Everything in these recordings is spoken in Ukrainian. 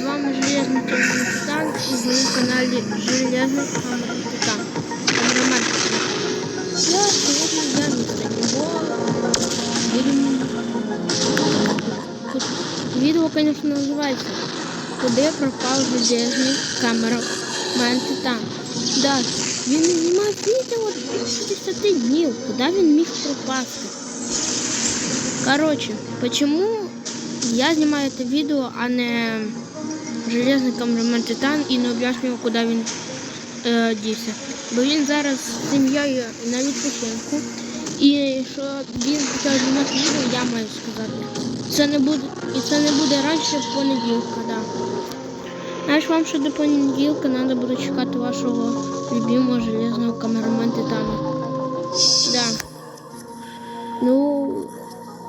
З вами Железний Титан і ви на каналі Железний Титан. Камерамен. Я сьогодні я його будемо... Відео, звісно, називається Куди пропав Железний камерамен Титан. Да, він не знімає відео 60 днів. Куди він міг пропасти? Короче, почему я снимаю это видео, а не железний камерамен Титан і не об'яснюю, куди він е, дівся. Бо він зараз з сім'єю на відпочинку. І що він почав знімати відео, я маю сказати. Це не буде, і це не буде раніше понеділка, да. Знаєш, вам ще до понеділка треба буде чекати вашого любимого железного камерамена Титана. Да. Ну,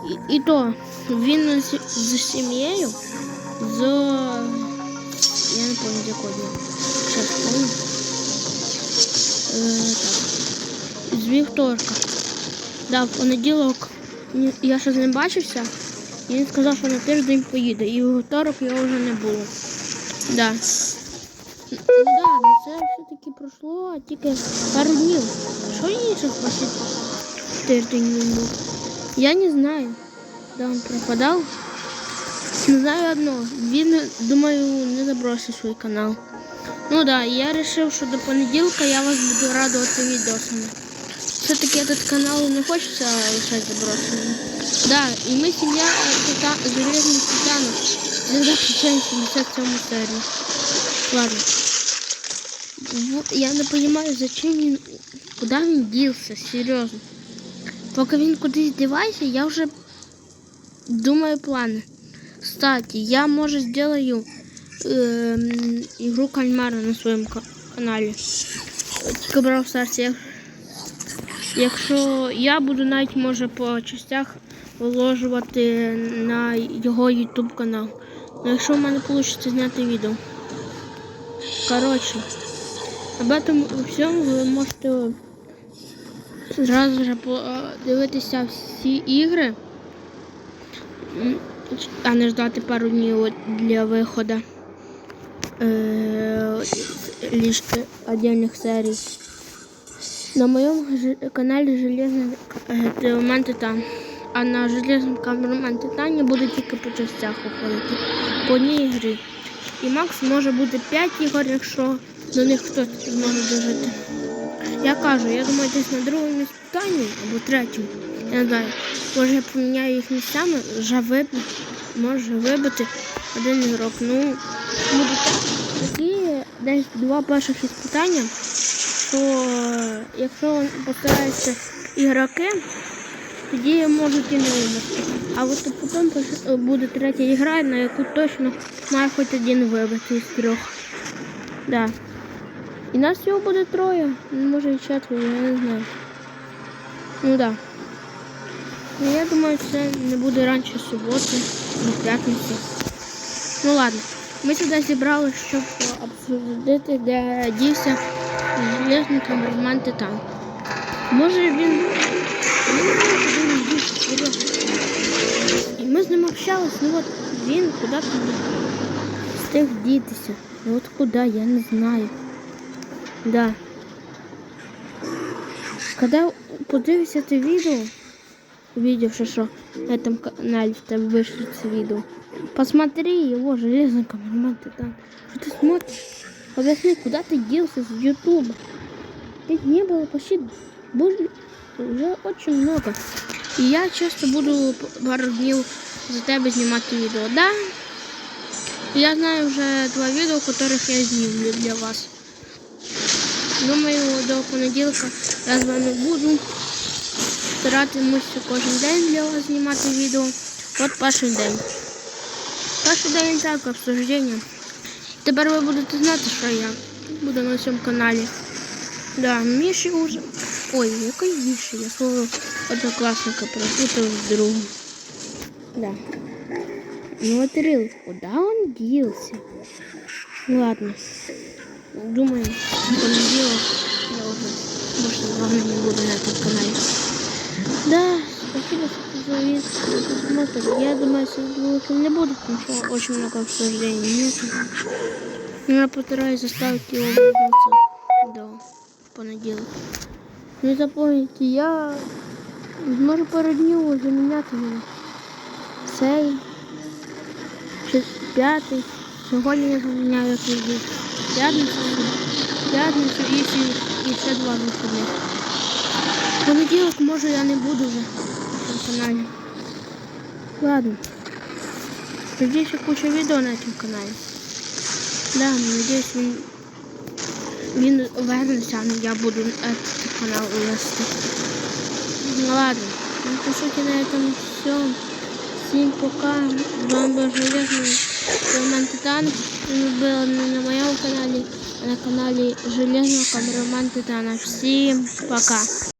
і, і то він з, з сім'єю, з. Я не пам'ятаю, з якого дня. Зараз помню. Е, так. З вівторка. Да, в понеділок я ще з ним бачився, і він сказав, що на тиждень поїде. І в вівторок його вже не було. Да. Ну да, ну це все-таки пройшло тільки пару днів. Що інших почти тиждень він був? Я не знаю. Да, он пропадал. Не знаю одно. Він, думаю, не забросить свій канал. Ну да, я вирішив, що до понеділка я вас буду радувати відосами. Все-таки этот канал не хочеться лишати заброшеним. Да, і ми сім'я Тита... Железних Титанов. Всегда включаем 77 серию. Ладно. Вот, Я не понимаю, зачем він... Куда він ділся, серйозно. Поки він кудись дівається, я вже думаю плани. Кстати, я може сделаю ем, ігру кальмара на своєму ка- каналі. Тільки Stars. Якщо я буду навіть може по частях виложувати на його YouTube канал. Ну, якщо в мене вийде зняти відео. Коротше, об этом всьому ви можете зразу же подивитися всі ігри, а не ждати пару днів для виходу е, лише отдельних серій. На моєму каналі Железний Камерамен Титан. А на Железному Камерамен Титані буде тільки по частях виходити. По одній грі. І макс може бути 5 ігор, якщо до них хтось зможе дожити. Я кажу, я думаю, десь на другому питанні або третьому. Я знаю. Може я поміняю їх місцями, вже виб... може вибити один ігрок. Ну, так. Такі десь два перших іспитання, що е, якщо постараються ігроки, тоді можуть і не вибити. А от потім пос- буде третя ігра, на яку точно має хоч один вибити із трьох. Да. І нас всього буде троє, може і четверо, я не знаю. Ну да. Ну я думаю, це не буде раніше суботи, або п'ятниці. Ну ладно. Ми сюди зібрали, щоб обсудити, де дівся железний камерман Титан. Може він. Не. І ми з ним общались, ну от він куди встиг дітися. Ну от куди, я не знаю. Да. Когда подивишся це відео, увидевши, что на этом канале в тебе вышло это видео, посмотри его, железный камерамен Титан. Что ты смотришь? Объясни, куда ты делся с ютуба? Ведь не было почти боже, уже очень много. И я часто буду пару днів за тебе знімати відео. Да? Я знаю вже два відео, которых я знімлю для вас. Думаю, до понеділка я з вами буду. Старатимуся кожен день для вас знімати відео. От перший день. Перший день так, обсуждення. Тепер ви будете знати, що я буду на цьому каналі. Да, Міші уже. Ой, який Міші? Я свого однокласника перепутав з другом. Да. Ну вот Рил, куда он делся? Ну ладно. Думаю, понеділок я уже с вами не буду на этом канале. Да, спасибо, что завис просмотр. Я думаю, сегодня лучше не буду, потому что очень много обсуждений нет. Но я постараюсь заставить его вернуться до понеділка. Не запомните, я зможу пару днів заміняти мене. Цей, чи п'ятий. Сьогодні я заміняю як завжди. П'ятницю, п'ятницю і, ще- два вихідних. Понеділок, може, я не буду вже на каналі. Ладно. Тоді ще куча відео на цьому каналі. Да, надіюсь, він, він вернеться, а не я буду этот канал вести. Ну ладно. Ну, по суті, на этом все. Всім пока. З вами був Роман Титан. Ви були не на моєму каналі, а на каналі Железного Камераман Титана. Всім пока.